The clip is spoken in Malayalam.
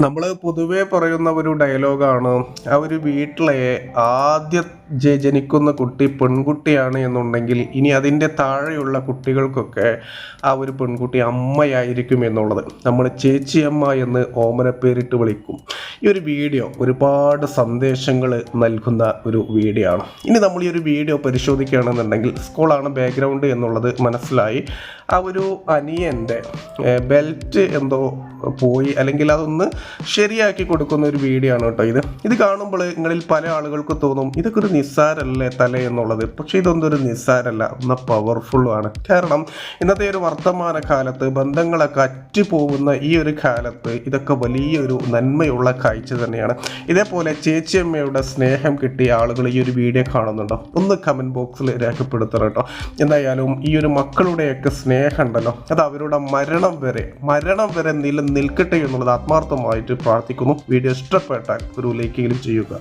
നമ്മൾ പൊതുവേ പറയുന്ന ഒരു ഡയലോഗാണ് ആ ഒരു വീട്ടിലെ ആദ്യ ജ- ജനിക്കുന്ന കുട്ടി പെൺകുട്ടിയാണ് എന്നുണ്ടെങ്കിൽ ഇനി അതിന്റെ താഴെയുള്ള കുട്ടികൾക്കൊക്കെ ആ ഒരു പെൺകുട്ടി അമ്മയായിരിക്കും എന്നുള്ളത്. നമ്മൾ ചേച്ചിയമ്മ എന്ന് ഓമന പേരിട്ട് വിളിക്കും. ഈ ഒരു വീഡിയോ ഒരുപാട് സന്ദേശങ്ങൾ നൽകുന്ന ഒരു വീഡിയോ ആണ്. ഇനി നമ്മൾ ഈ ഒരു വീഡിയോ പരിശോധിക്കുകയാണെന്നുണ്ടെങ്കിൽ സ്കൂളാണ് ബാക്ക്ഗ്രൗണ്ട് എന്നുള്ളത് മനസ്സിലായി. ആ ഒരു അനിയന്റെ ബെൽറ്റ് എന്തോ പോയി അല്ലെങ്കിൽ അതൊന്ന് ശരിയാക്കി കൊടുക്കുന്ന ഒരു വീഡിയോ ആണ് കേട്ടോ ഇത്. ഇത് കാണുമ്പോൾ നിങ്ങളിൽ പല ആളുകൾക്ക് തോന്നും ഇതൊക്കെ ഒരു നിസ്സാരല്ലേ തല എന്നുള്ളത്? പക്ഷേ ഇതൊന്നും ഒരു നിസ്സാരല്ല ഒന്ന് പവർഫുള്ളുമാണ് കാരണം ഇന്നത്തെ ഒരു വർത്തമാന കാലത്ത് ബന്ധങ്ങളൊക്കെ അറ്റുപോകുന്ന ഈ ഒരു കാലത്ത് ഇതൊക്കെ വലിയൊരു നന്മയുള്ള കാഴ്ച തന്നെയാണ്. ഇതേപോലെ ചേച്ചിയമ്മയുടെ സ്നേഹം കിട്ടിയ ആളുകൾ ഈ ഒരു വീഡിയോ കാണുന്നുണ്ടോ? ഒന്ന് കമന്റ് ബോക്സിൽ രേഖപ്പെടുത്തണം കേട്ടോ. എന്തായാലും ഈ ഒരു മക്കളുടെയൊക്കെ സ്നേഹം ഉണ്ടല്ലോ അത് അവരുടെ മരണം വരെ മരണം വരെ നിലനിൽക്കട്ടെ എന്നുള്ളത് ആത്മാർത്ഥമായിട്ട് പ്രാർത്ഥിക്കുന്നു. വീഡിയോ ഇഷ്ടപ്പെട്ടാൽ ഒരു ലൈക്കെങ്കിലും ചെയ്യുക.